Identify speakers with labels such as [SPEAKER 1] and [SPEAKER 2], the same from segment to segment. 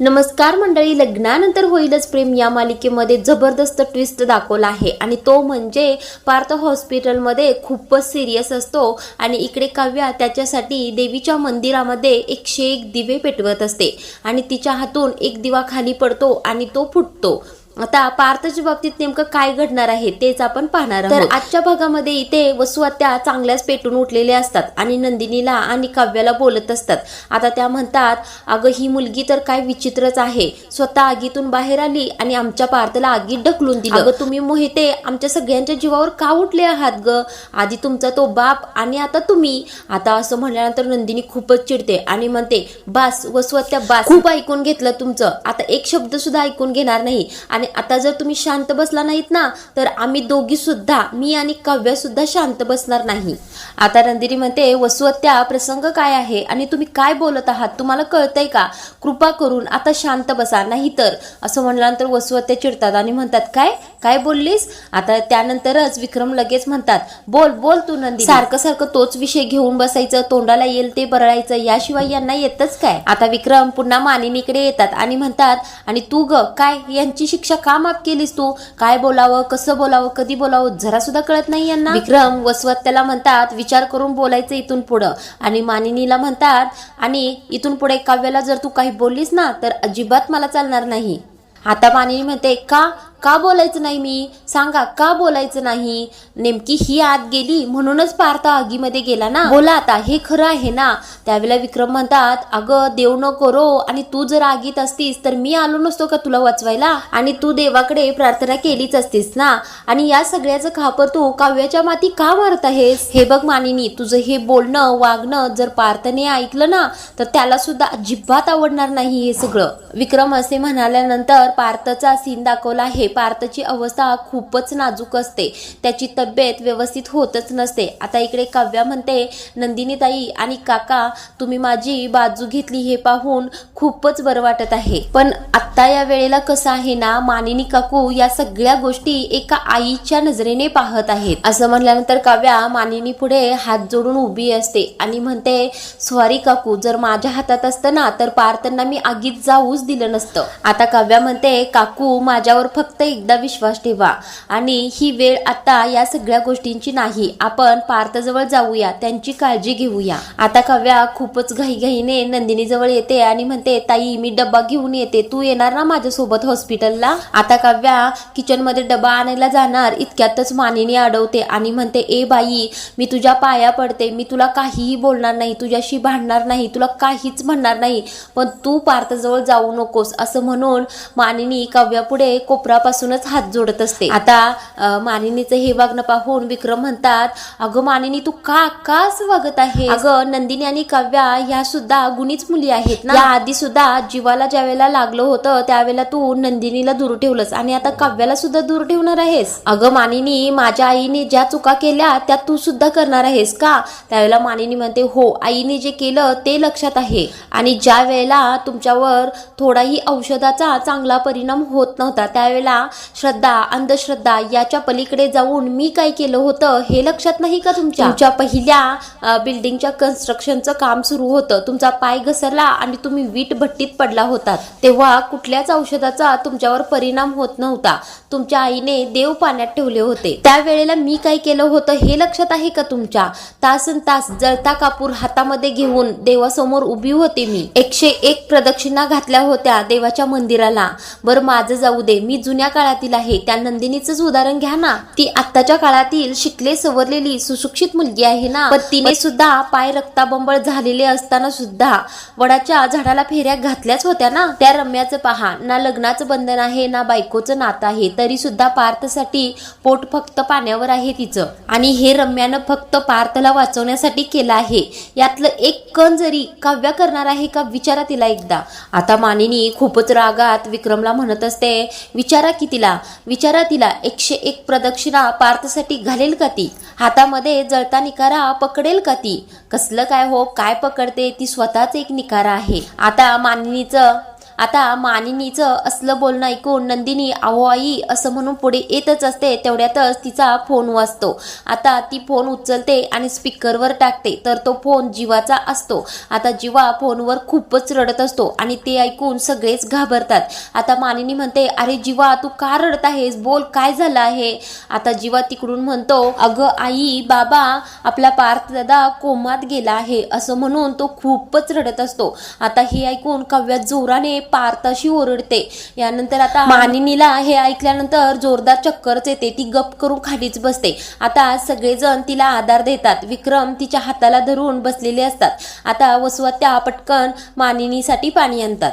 [SPEAKER 1] नमस्कार मंडळी लग्नानंतर होईलच प्रेम या मालिकेमध्ये जबरदस्त ट्विस्ट दाखवला आहे. आणि तो म्हणजे पार्थ हॉस्पिटलमध्ये खूपच सिरियस असतो आणि इकडे काव्या त्याच्यासाठी देवीच्या मंदिरामध्ये एकशे एक दिवे पेटवत असते. आणि तिच्या हातून एक दिवा खाली पडतो आणि तो फुटतो. आता पार्थच्या बाबतीत नेमकं काय घडणार आहे तेच आपण पाहणार आहोत. तर आजच्या भागामध्ये इथे वसुहत्या चांगल्याच पेटून उठलेल्या असतात आणि नंदिनीला आणि काव्याला बोलत असतात. आता त्या म्हणतात अगं ही मुलगी तर काय विचित्रच आहे. स्वतः आगीतून बाहेर आली आणि आमच्या पार्थला आगीत ढकलून दिलं. अगं तुम्ही मोहिते आमच्या सगळ्यांच्या जीवावर का उठले आहात ग? आधी तुमचा तो बाप आणि आता तुम्ही. आता असं म्हणल्यानंतर नंदिनी खूपच चिडते आणि म्हणते बास वसुहत्या बास. खूप ऐकून घेतलं तुमचं. आता एक शब्द सुद्धा ऐकून घेणार नाही. आणि आता जर तुम्ही शांत बसला नाहीत ना तर आम्ही दोघी सुद्धा मी आणि काव्या सुद्धा शांत बसणार नाही. आता नंदिनी म्हणते वसुहत्या प्रसंग काय आहे आणि तुम्ही काय बोलत आहात? तुम्हाला कळतंय का? कृपा करून आता शांत बसा नाहीतर. असं म्हणल्यानंतर वसुहत्या चिडतात आणि म्हणतात काय? काय बोललीस? आता त्यानंतरच विक्रम लगेच म्हणतात बोल बोल तू नंदी सारखं सारखं तोच विषय घेऊन बसायचं तोंडाला येईल ते बरळायचं याशिवाय यांना येतच काय? आता विक्रम पुन्हा मानिनीकडे येतात आणि म्हणतात आणि तू ग काय? यांची शिक्षा का माफ केलीस तू? काय बोलावं कसं बोलावं कधी बोलावं जरा सुद्धा कळत नाही यांना? विक्रम वसवत त्याला म्हणतात विचार करून बोलायचं इथून पुढं. आणि मानिनीला म्हणतात आणि इथून पुढे काव्याला जर तू काही बोललीस ना तर अजिबात मला चालणार नाही. आता मानिनी म्हणते का? का बोलायचं नाही मी? सांगा का बोलायचं नाही? नेमकी ही आत गेली म्हणूनच पार्थ आगीमध्ये गेला ना? बोला आता हे खरं आहे ना? त्यावेळेला विक्रम म्हणतात अगं देव न करो आणि तू जर आगीत असतीस तर मी आलो नसतो का तुला वाचवायला? आणि तू देवाकडे प्रार्थना केलीच असतीस ना? आणि या सगळ्याचं खापर तू काव्याच्या माती का मारत आहेस? हे बघ मानिनी तुझं हे बोलणं वागणं जर पार्थने ऐकलं ना तर त्याला सुद्धा अजिबात आवडणार नाही हे सगळं. विक्रम असे म्हणाल्यानंतर पार्थचा सीन दाखवला आहे. पार्थची अवस्था खूपच नाजूक असते. त्याची तब्येत व्यवस्थित होतच नसते. आता इकडे काव्या म्हणते नंदिनीताई आणि काका तुम्ही माझी बाजू घेतली हे पाहून खूपच बरं वाटत आहे. पण आत्ता या वेळेला कसं आहे ना मानिनी काकू या सगळ्या गोष्टी एका आईच्या नजरेने पाहत आहेत. असं म्हणल्यानंतर काव्या मानिनी पुढे हात जोडून उभी असते आणि म्हणते सॉरी काकू जर माझ्या हातात असतं ना तर पार्थांना मी आगीत जाऊच दिलं नसतं. आता काव्या म्हणते काकू माझ्यावर फक्त फक्त एकदा विश्वास ठेवा. आणि ही वेळ आता या सगळ्या गोष्टींची नाही. आपण पार्थजवळ जाऊया त्यांची काळजी घेऊया. आता काव्या खूपच घाईघाईने नंदिनीजवळ येते आणि म्हणते ताई मी डब्बा घेऊन येते. तू येणार ना माझ्यासोबत हॉस्पिटलला? आता काव्या किचनमध्ये डबा आणायला जाणार इतक्यातच मानिनी अडवते आणि म्हणते ए बाई मी तुझ्या पाया पडते. मी तुला काहीही बोलणार नाही. तुझ्याशी भांडणार नाही. तुला काहीच म्हणणार नाही. पण तू पार्थजवळ जाऊ नकोस. असं म्हणून मानिनी काव्यापुढे कोपरापासूनच हात जोडत असते. आता मानिनीचं हे वागणं पाहून विक्रम म्हणतात अगं मानिनी तू का का असं वागत आहे अगं नंदिनी आणि काव्या ह्या सुद्धा गुणीच मुली आहेत ना? आधी सुद्धा जीवाला ज्या वेळेला लागलं होतं त्यावेळेला तू नंदिनीला दूर ठेवलंस आणि आता काव्याला सुद्धा दूर ठेवणार आहेस. अगं मानिनी माझ्या आईने ज्या चुका केल्या त्या तू सुद्धा करणार आहेस का? त्यावेळेला मानिनी म्हणते हो आईने जे केलं ते लक्षात आहे. आणि ज्या वेळेला तुमच्यावर थोडाही औषधाचा चांगला परिणाम होत नव्हता त्यावेळेला श्रद्धा अंधश्रद्धा याच्या पलीकडे जाऊन मी काय केलं होतं हे लक्षात नाही का तुमच्या? तुमच्या पहिल्या बिल्डिंगच्या कन्स्ट्रक्शनचं काम सुरू होतं. तुमचा पाय घसरला आणि तुम्ही वीट भट्टीत पडला होता तेव्हा कुठल्याच औषधाचा तुमच्यावर परिणाम होत नव्हता. तुमच्या आईने देव पाण्यात ठेवले होते. त्यावेळेला मी काय केलं होतं हे लक्षात आहे का तुमच्या? तासन तास जळता कापूर हातामध्ये घेऊन देवासमोर उभी होते मी. एकशे एक प्रदक्षिणा घातल्या होत्या देवाच्या मंदिराला. बरं माझं जाऊ दे. मी जुन्या काळातील आहे. त्या नंदिनीचंच उदाहरण घ्या ना. ती आत्ताच्या काळातील शिकले सवरलेली सुशिक्षित मुलगी आहे ना. पण तिने सुद्धा पाय रक्ताबंबळ झालेले असताना सुद्धा वडाच्या झाडाला फेऱ्या घातल्याच होत्या ना. त्या रम्याचं पहा. ना लग्नाचं बंधन आहे ना बायकोचं नातं आहे. तर सुद्धा पार्थसाठी पोट फक्त पाण्यावर आहे तिचं. आणि हे रम्यानं फक्त पार्थला वाचवण्यासाठी केलं आहे. यातलं एक कण जरी काव्या करणार आहे का विचारा तिला एकदा. आता मानिनी खूपच रागात विक्रमला म्हणत असते विचारा की तिला विचारा तिला एकशे एक प्रदक्षिणा पार्थसाठी घालेल का ती? हातामध्ये जळता निकारा पकडेल का ती? कसलं काय हो काय पकडते ती स्वतःच एक निकारा आहे. आता मानिनीचं आता मानिनीचं असलं बोलणं ऐकून नंदिनी आहो आई असं म्हणून पुढे येतच असते तेवढ्यातच तिचा फोन वाजतो. आता ती फोन उचलते आणि स्पीकरवर टाकते तर तो फोन जीवाचा असतो. आता जीवा फोनवर खूपच रडत असतो आणि ते ऐकून सगळेच घाबरतात. आता मानिनी म्हणते अरे जीवा तू का रडत आहेस? बोल काय झालं आहे? आता जीवा तिकडून म्हणतो अगं आई बाबा आपला पार्थ दादा कोमात गेला आहे. असं म्हणून तो खूपच रडत असतो. आता हे ऐकून काव्या जोराने पार्थाशी ओरडते. यानंतर आता मानिनीला हे ऐकल्यानंतर जोरदार चक्करच येते. ती गप करून खालीच बसते. आता सगळेजण तिला आधार देतात. विक्रम तिच्या हाताला धरून बसलेले असतात. आता वसुवात्या पटकन मानिनीसाठी पाणी आणतात.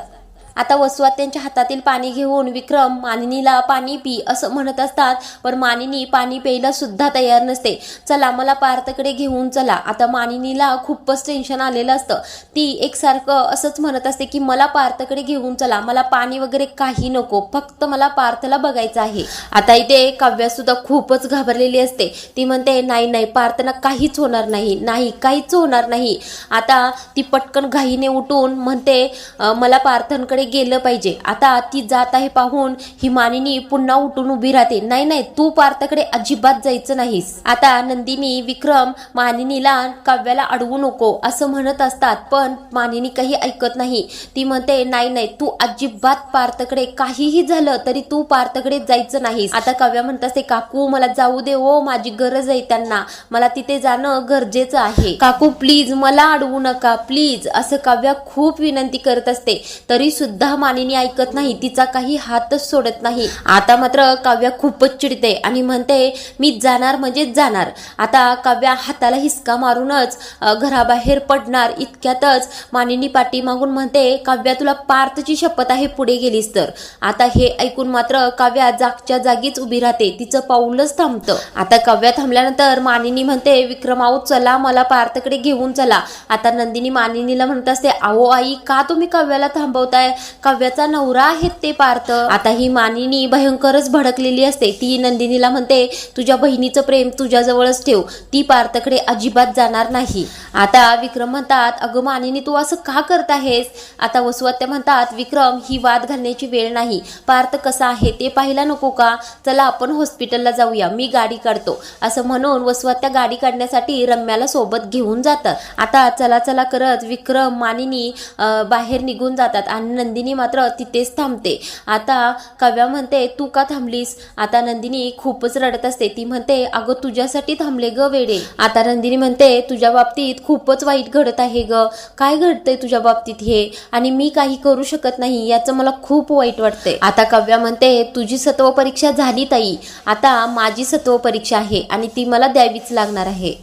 [SPEAKER 1] आता वसुवात त्यांच्या हातातील पाणी घेऊन विक्रम मानिनीला पाणी पी असं म्हणत असतात पण मानिनी पाणी प्यायला सुद्धा तयार नसते. चला मला पार्थकडे घेऊन चला. आता मानिनीला खूपच टेन्शन आलेलं असतं. ती एकसारखं असंच म्हणत असते की मला पार्थकडे घेऊन चला. मला पाणी वगैरे काही नको. फक्त मला पार्थला बघायचं आहे. आता इथे काव्या सुद्धा खूपच घाबरलेली असते. ती म्हणते नाही नाही पार्थना काहीच होणार नाही. नाही काहीच होणार नाही. आता ती पटकन घाईने उठून म्हणते मला पार्थनकडे पार्थांकडे गेलं पाहिजे. आता ती जात आहे पाहून ही मानिनी पुन्हा उठून उभी राहते. नाही नाही तू पार्थकडे अजिबात जायचं नाहीस. आता नंदिनी विक्रम मानिनीला काव्याला अडवू नको असं म्हणत असतात. पण मानिनी काही ऐकत नाही. ती म्हणते नाही नाही तू अजिबात पार्थकडे काहीही झालं तरी तू पार्थकडे जायचं नाहीस. आता काव्या म्हणत असते काकू मला जाऊ दे ओ माझी गरज आहे त्यांना. मला तिथे जाणं गरजेचं आहे. काकू प्लीज मला अडवू नका प्लीज असं काव्या खूप विनंती करत असते. तरी सुद्धा मानिनी ऐकत नाही तिचा काही हातच सोडत नाही. आता मात्र काव्या खूपच चिडते आणि म्हणते मी जाणार म्हणजे जाणार. आता काव्या हाताला हिसका मारूनच घराबाहेर पडणार. इतक्यातच मानिनी पाठीमागून म्हणते काव्या तुला पार्थची शपथ आहे पुढे गेलीस तर. आता हे ऐकून मात्र काव्या जागच्या जागीच उभी राहते. तिचं पाऊलच थांबतं. आता काव्या थांबल्यानंतर मानिनी म्हणते विक्रमाऊ चला मला पार्थकडे घेऊन चला. आता नंदिनी मानिनीला म्हणत असते आहो आई का तुम्ही काव्याला थांबवताय? काव्याचा नवरा आहेत ते पार्थ. आता ही मानिनी भयंकरच भडकलेली असते. ती नंदिनीला म्हणते तुझ्या बहिणीचं प्रेम तुझ्याजवळच ठेव. ती पार्थकडे अजिबात जाणार नाही. आता विक्रम म्हणतात अगं मानिनी तू असं का करत आहेस? आता वसुवात्या म्हणतात विक्रम ही वाद घालण्याची वेळ नाही. पार्थ कसा आहे ते पाहायला नको का? चला आपण हॉस्पिटलला जाऊया. मी गाडी काढतो. असं म्हणून वसुवात्या गाडी काढण्यासाठी रम्याला सोबत घेऊन जातात. आता चला चला करत विक्रम मानिनी बाहेर निघून जातात आणि नंदिनी मात्र तिथेच थांबते. आता काव्या म्हणते तू का थांबलीस? आता नंदिनी खूपच रडत असते. ती म्हणते अगं तुझ्यासाठी थांबले ग वेडे. आता नंदिनी म्हणते तुझ्या बाबतीत खूपच वाईट घडत आहे ग. काय घडतंय तुझ्या बाबतीत हे? आणि मी काही करू शकत नाही याचं मला खूप वाईट वाटतंय. आता काव्या म्हणते तुझी सत्व परीक्षा झाली ताई. आता माझी सत्व परीक्षा आहे आणि ती मला द्यावीच लागणार आहे.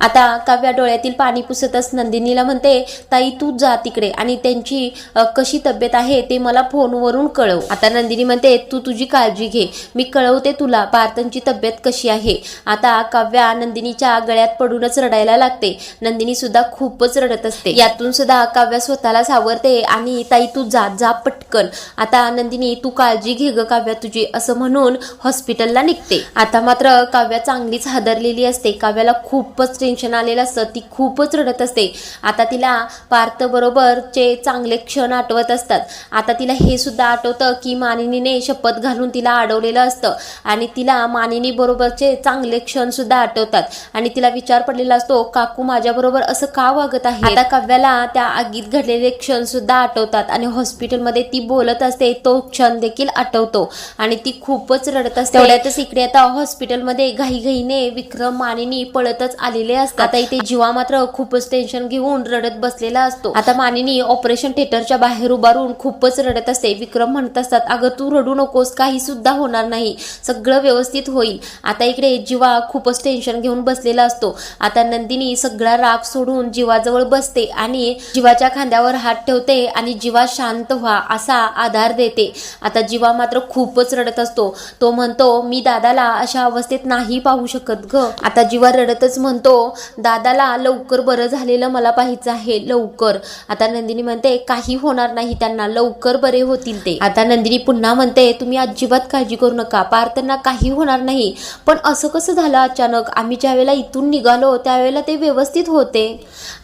[SPEAKER 1] आता काव्या डोळ्यातील पाणी पुसतच नंदिनीला म्हणते ताई तू जा तिकडे आणि त्यांची कशी तब्येत आहे ते मला फोनवरून कळव. आता नंदिनी म्हणते तू तुझी काळजी घे मी कळवते तुला पार्थनची तब्येत कशी आहे. आता काव्या नंदिनीच्या गळ्यात पडूनच रडायला लागते. नंदिनी सुद्धा खूपच रडत असते. यातून सुद्धा काव्या स्वतःला सावरते आणि ताई तू जा जा पटकन. आता नंदिनी तू काळजी घे ग काव्या तुझी असं म्हणून हॉस्पिटलला निघते. आता मात्र काव्या चांगलीच हादरलेली असते. काव्याला खूपच टेन्शन आलेलं असतं. ती खूपच रडत असते. आता तिला पार्थ बरोबरचे चांगले क्षण आठवत असतात. आता तिला हे सुद्धा आठवतं की मानिनीने शपथ घालून तिला अडवलेलं असतं. आणि तिला मानिनी बरोबरचे चांगले क्षण सुद्धा आठवतात. आणि तिला विचार पडलेला असतो काकू माझ्या बरोबर असं का वागत आहे? आता काव्याला त्या आगीत घडलेले क्षण सुद्धा आठवतात. आणि हॉस्पिटलमध्ये ती बोलत असते तो क्षण देखील आठवतो. आणि ती खूपच रडत असते. तेवढ्यातच इकडे आता हॉस्पिटलमध्ये घाईघाईने विक्रम मानिनी पळतच आलेले असतात. आता इथे जीवा मात्र खूपच टेन्शन घेऊन रडत बसलेला असतो. आता मानिनी ऑपरेशन थिएटरच्या बाहेर उभारून खूपच रडत असते. विक्रम म्हणत असतात अगं तू रडू नकोस काही सुद्धा होणार नाही. सगळं व्यवस्थित होईल. आता इकडे जीवा खूपच टेन्शन घेऊन बसलेला असतो. आता नंदिनी सगळा राग सोडून जीवाजवळ बसते आणि जीवाच्या खांद्यावर हात ठेवते आणि जीवा शांत व्हा असा आधार देते. आता जीवा मात्र खूपच रडत असतो. तो म्हणतो मी दादाला अशा अवस्थेत नाही पाहू शकत ग. आता जीवा रडतच म्हणतो दादाला लवकर बरं झालेलं मला पाहायचं आहे लवकर. आता नंदिनी म्हणते काही होणार नाही त्यांना लवकर बरे होतील ते. आता नंदिनी पुन्हा म्हणते तुम्ही अजिबात काळजी करू नका पार त्यांना काही होणार नाही. पण असं कसं झालं अचानक? आम्ही ज्या वेळेला इथून निघालो त्यावेळेला ते व्यवस्थित होते.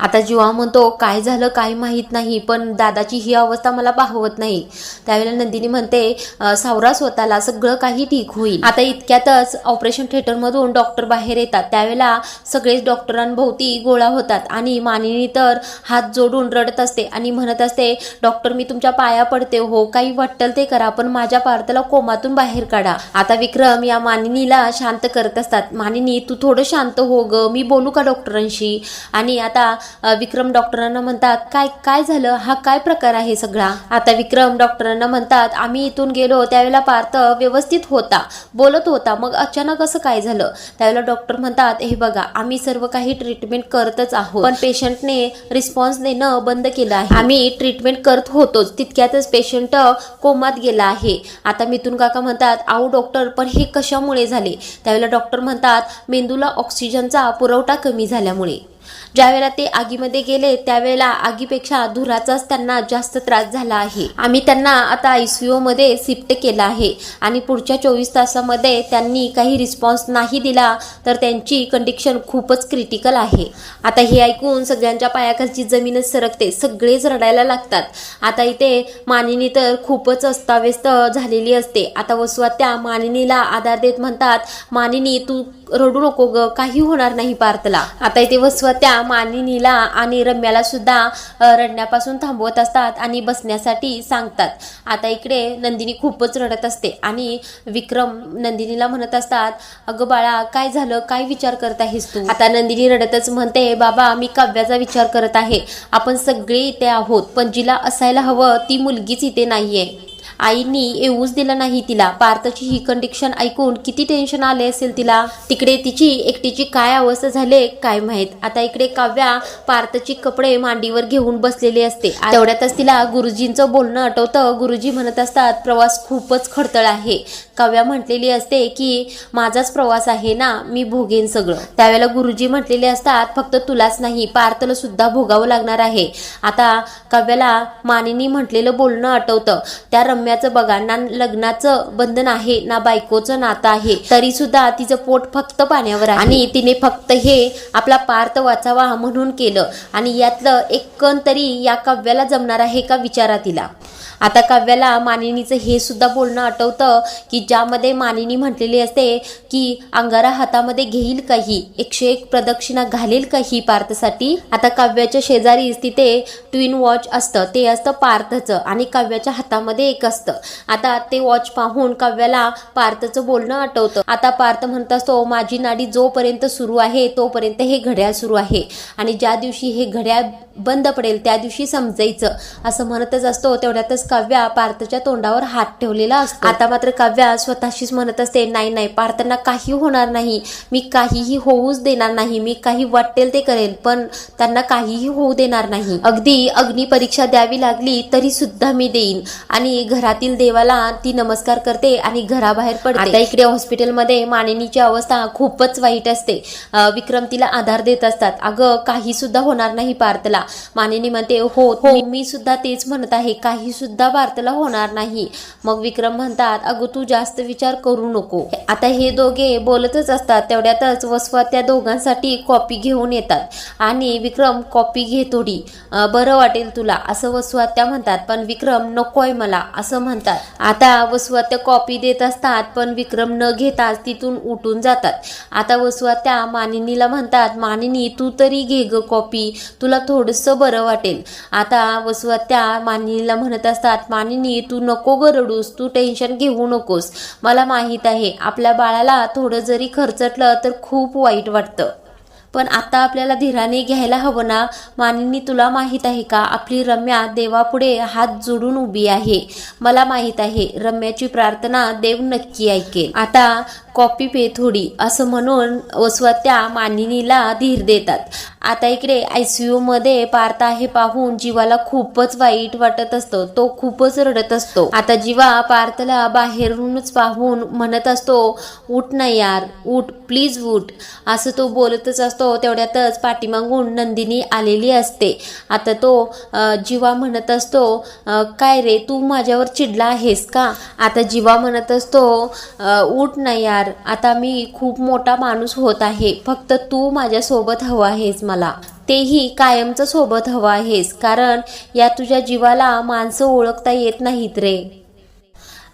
[SPEAKER 1] आता जीवा म्हणतो काय झालं काय माहीत नाही पण दादाची ही अवस्था मला पाहवत नाही. त्यावेळेला नंदिनी म्हणते सावरा स्वतःला सगळं काही ठीक होईल. आता इतक्यातच ऑपरेशन थिएटरमधून डॉक्टर बाहेर येतात. त्यावेळेला सगळेच डॉक्टरांभोवती गोळा होतात. आणि मानिनी तर हात जोडून रडत असते आणि म्हणत असते डॉक्टर मी तुमच्या पाया पडते. हो काही वाटल ते करा पण माझ्या पार्थला कोमातून बाहेर काढा. आता विक्रम या मानिनीला शांत करत असतात. मानिनी तू थोडं शांत हो ग. मी बोलू का डॉक्टरांशी? आणि आता विक्रम डॉक्टरांना म्हणतात काय काय झालं? हा काय प्रकार आहे सगळा? आता विक्रम डॉक्टरांना म्हणतात आम्ही इथून गेलो त्यावेळेला पार्थ व्यवस्थित होता. बोलत होता. मग अचानक असं काय झालं? त्यावेळेला डॉक्टर म्हणतात हे बघा आम्ही सर्व काही ट्रीटमेंट करतच आहोत. पण पेशंटने रिस्पॉन्स देणं बंद केलं आहे. आम्ही ट्रीटमेंट करत होतोच. तितक्यातच पेशंट कोमात गेला आहे. आता मिथून काका म्हणतात आऊ डॉक्टर पण हे कशामुळे झाले? त्यावेळेला डॉक्टर म्हणतात मेंदूला ऑक्सिजनचा पुरवठा कमी झाल्यामुळे. ज्यावेळेला ते आगीमध्ये गेले त्यावेळेला आगीपेक्षा धुराचाच त्यांना जास्त त्रास झाला आहे. आम्ही त्यांना आता आयसीयू मध्ये शिफ्ट केलं आहे आणि पुढच्या चोवीस तासामध्ये त्यांनी काही रिस्पॉन्स नाही दिला तर त्यांची कंडिशन खूपच क्रिटिकल आहे. आता हे ऐकून सगळ्यांच्या पायाखालची जमीनच सरकते सगळेच रडायला लागतात. आता इथे मानिनी तर खूपच अस्ताव्यस्त झालेली असते. आता वसुवात मानिनीला आधार देत म्हणतात मानिनी तू रडू नको ग काही होणार नाही पार्थला. आता इथे वसुवात्या मानिनीला आणि रम्याला सुद्धा रडण्यापासून थांबवत असतात आणि बसण्यासाठी सांगतात. आता इकडे नंदिनी खूपच रडत असते आणि विक्रम नंदिनीला म्हणत असतात अगं बाळा काय झालं? काय विचार करत आहेस तू? आता नंदिनी रडतच म्हणते बाबा मी काव्याचा विचार करत आहे. आपण सगळे इथे आहोत पण जिला असायला हवं ती मुलगीच इथे नाहीये. आईनी येऊच दिलं नाही तिला. पार्थची ही कंडिशन ऐकून किती टेन्शन आले असेल तिला? तिकडे तिची एकटीची काय अवस्था झाले काय माहीत? आता इकडे काव्या पार्थची कपडे मांडीवर घेऊन बसलेली असते. तेवढ्यातच तिला गुरुजींचं बोलणं आठवतं. गुरुजी म्हणत असतात प्रवास खूपच खडतळ आहे. काव्या म्हटलेली असते की माझाच प्रवास आहे ना मी भोगेन सगळं. त्यावेळेला गुरुजी म्हटलेले असतात फक्त तुलाच नाही पार्थला सुद्धा भोगावं लागणार आहे. आता काव्याला मानिनी म्हटलेलं बोलणं आठवतं. त्या रम्याचं बघा ना लग्नाचं बंधन आहे ना बायकोचं नातं आहे तरी सुद्धा तिचं पोट फक्त पाण्यावर आहे. आणि तिने फक्त हे आपला पार्थ वाचावा म्हणून केलं. आणि यातलं एक कण तरी या काव्याला जमणार आहे का विचारा तिला. आता काव्याला मानिनीचं हे सुद्धा बोलणं आठवतं की ज्यामध्ये मानिनी म्हटलेली असते की अंगारा हातामध्ये घेईल काही एकशे एक प्रदक्षिणा घालेल काही पार्थसाठी. आता काव्याच्या शेजारीच तिथे ट्विन वॉच असतं. ते असतं पार्थचं आणि काव्याच्या हातामध्ये एक असतं. आता ते वॉच पाहून काव्याला पार्थचं बोलणं आठवतं. आता पार्थ म्हणत असतो माझी नाडी जोपर्यंत सुरू आहे तोपर्यंत हे घड्याळ सुरू आहे. आणि ज्या दिवशी हे घड्याळ बंद पडेल त्या दिवशी समजायचं. असं म्हणतच असतो तेवढ्यातच काव्या पार्थच्या तोंडावर हात ठेवलेला असतो. आता मात्र काव्या स्वतःशीच म्हणत असते नाही नाही पार्थांना काही होणार नाही. मी काहीही होऊच देणार नाही. मी काही वाटेल ते करेल पण त्यांना काहीही होऊ देणार नाही. अगदी अग्नी परीक्षा द्यावी लागली तरी सुद्धा मी देईन. आणि घरातील देवाला ती नमस्कार करते आणि घराबाहेर पडते. आता इकडे हॉस्पिटलमध्ये मानिनीची अवस्था खूपच वाईट असते. विक्रम तिला आधार देत असतात. अगं काही सुद्धा होणार नाही पार्थला. मानिनी म्हणते हो हो. मी सुद्धा तेच म्हणत आहे. काही सुद्धा भारताला होणार नाही. मग विक्रम म्हणतात अगं तू जास्त विचार करू नको. आता हे दोघे बोलतच असतात. तेवढ्यातच वसवा त्या दोघांसाठी कॉपी घेऊन येतात. आणि विक्रम कॉपी घे थोडी. बरं वाटेल तुला. असं वसुआत्या म्हणतात. पण विक्रम नकोय मला. असं म्हणतात. आता वसुआत्या कॉपी देत असतात पण विक्रम न घेताच तिथून उठून जातात. आता वसुआत्या मानिनीला म्हणतात मानिनी तू तरी घे ग कॉपी. तुला थोडंसं बरं वाटेल. आता वसुआत्या मानिनीला म्हणत असतात मानिनी तू नको गरडूस तू टेन्शन घेऊ नकोस. मला माहीत आहे आपल्या बाळाला थोडं जरी खर्चटलं तर खूप वाईट वाटतं. पण आता आपल्याला धीराने घ्यायला हवं ना? मानिनी तुला माहीत आहे का? आपली रम्या देवापुढे हात जोडून उभी आहे. मला माहीत आहे रम्याची प्रार्थना देव नक्की ऐकेल. आता कॉपी पे थोडी असं म्हणून वसवत्या मानिनीला धीर देतात. आता इकडे आय सी मध्ये पार्थ आहे पाहून जीवाला खूपच वाईट वाटत असतं. तो खूपच रडत असतो. आता जीवा पार्थला बाहेरूनच पाहून म्हणत असतो उठ ना यार उठ प्लीज उठ. असं तो बोलतच असतो. तेवढ्यातच पाठीमागून नंदिनी आलेली असते. आता तो जीवा म्हणत असतो काय रे तू माझ्यावर चिडला आहेस का? आता जीवा म्हणत असतो उठ ना यार आता मी खूप मोठा माणूस होत आहे. फक्त तू माझ्यासोबत हवा आहेस मला. तेही कायमचं सोबत हवं आहेस कारण या तुझ्या जीवाला माणसं ओळखता येत नाहीत रे.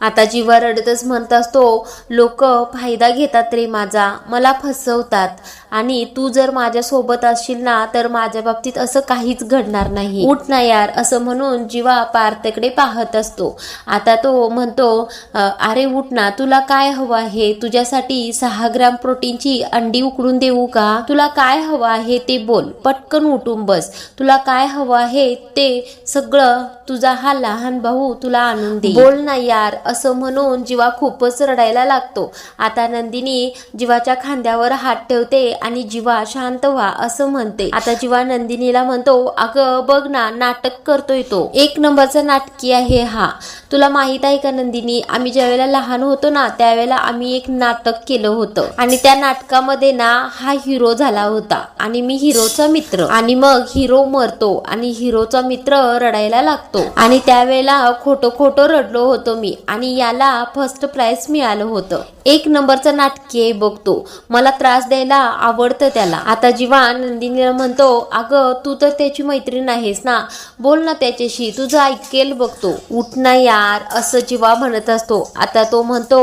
[SPEAKER 1] आता जीवा रडतच म्हणत असतो लोक फायदा घेतात रे माझा मला फसवतात. आणि तू जर माझ्यासोबत असशील ना तर माझ्या बाबतीत असं काहीच घडणार नाही. उठ ना यार असं म्हणून जीवा पार्थकडे पाहत असतो. आता तो म्हणतो अरे उठ ना तुला काय हवं आहे? तुझ्यासाठी सहा ग्राम प्रोटीनची अंडी उकडून देऊ का? तुला काय हवं आहे ते बोल. पटकन उठून बस. तुला काय हवं आहे ते सगळं तुझा हा लहान भाऊ तुला आणून दे. बोल ना यार असं म्हणून जीवा खूपच रडायला लागतो. आता नंदिनी जीवाच्या खांद्यावर हात ठेवते आणि जीवा शांत व्हा असं म्हणते. आता जीवा नंदिनीला म्हणतो अगं बघ ना नाटक करतोय तो. एक नंबरचा नाटकी आहे हा. तुला माहीत आहे का नंदिनी आम्ही ज्यावेळेला लहान होतो ना त्यावेळेला आम्ही एक नाटक केलं होतं. आणि त्या नाटकामध्ये ना हा हिरो झाला होता. आणि मी हिरोचा मित्र. आणि मग हिरो मरतो. आणि हिरोचा मित्र रडायला लागतो. आणि त्यावेळेला खोटं खोटं रडलो होतो मी. आणि याला फर्स्ट प्राइज मिळालं होतं. एक नंबरचा नाटकी बघतो मला त्रास द्यायला आवडतं त्याला. आता जेव्हा नंदिनीला म्हणतो अगं तू तर त्याची मैत्रीण आहेस ना. बोल ना त्याच्याशी. तुझं ऐकेल बघतो उठ ना यार असं जेव्हा म्हणत असतो. आता तो म्हणतो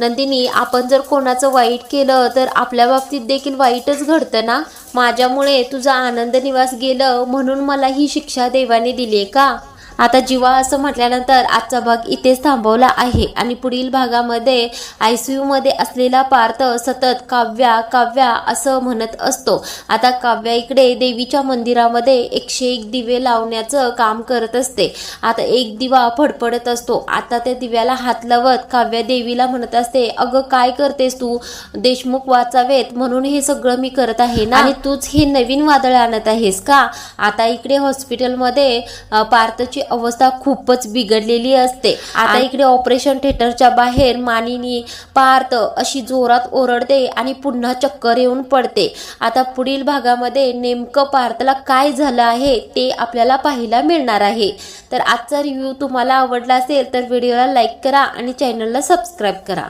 [SPEAKER 1] नंदिनी आपण जर कोणाचं वाईट केलं तर आपल्या बाबतीत देखील वाईटच घडतं ना. माझ्यामुळे तुझा आनंद निवास गेलं म्हणून मला ही शिक्षा देवाने दिली का? आता जीवा असं म्हटल्यानंतर आजचा भाग इथेच थांबवला आहे. आणि पुढील भागामध्ये आय सी यूमध्ये असलेला पार्थ सतत काव्या काव्या असं म्हणत असतो. आता काव्या इकडे देवीच्या मंदिरामध्ये एकशे एक दिवे लावण्याचं काम करत असते. आता एक दिवा फडफडत असतो. आता त्या दिव्याला हात लावत काव्या देवीला म्हणत असते अगं काय करतेस तू? देशमुख वाचावेत म्हणून हे सगळं मी करत आहे ना? आणि तूच हे नवीन वादळ आणत आहेस का? आता इकडे हॉस्पिटलमध्ये पार्थची अवस्था खूपच बिघडलेली असते. आता इकडे ऑपरेशन थिएटरच्या बाहेर मानिनी पार्थ अशी जोरात ओरडते आणि पुन्हा चक्कर येऊन पडते. आता पुढील भागामध्ये नेमकं पार्थला काय झालं आहे ते आपल्याला पाहायला मिळणार आहे. तर आजचा रिव्ह्यू तुम्हाला आवडला असेल तर व्हिडिओला लाईक करा आणि चॅनलला सबस्क्राईब करा.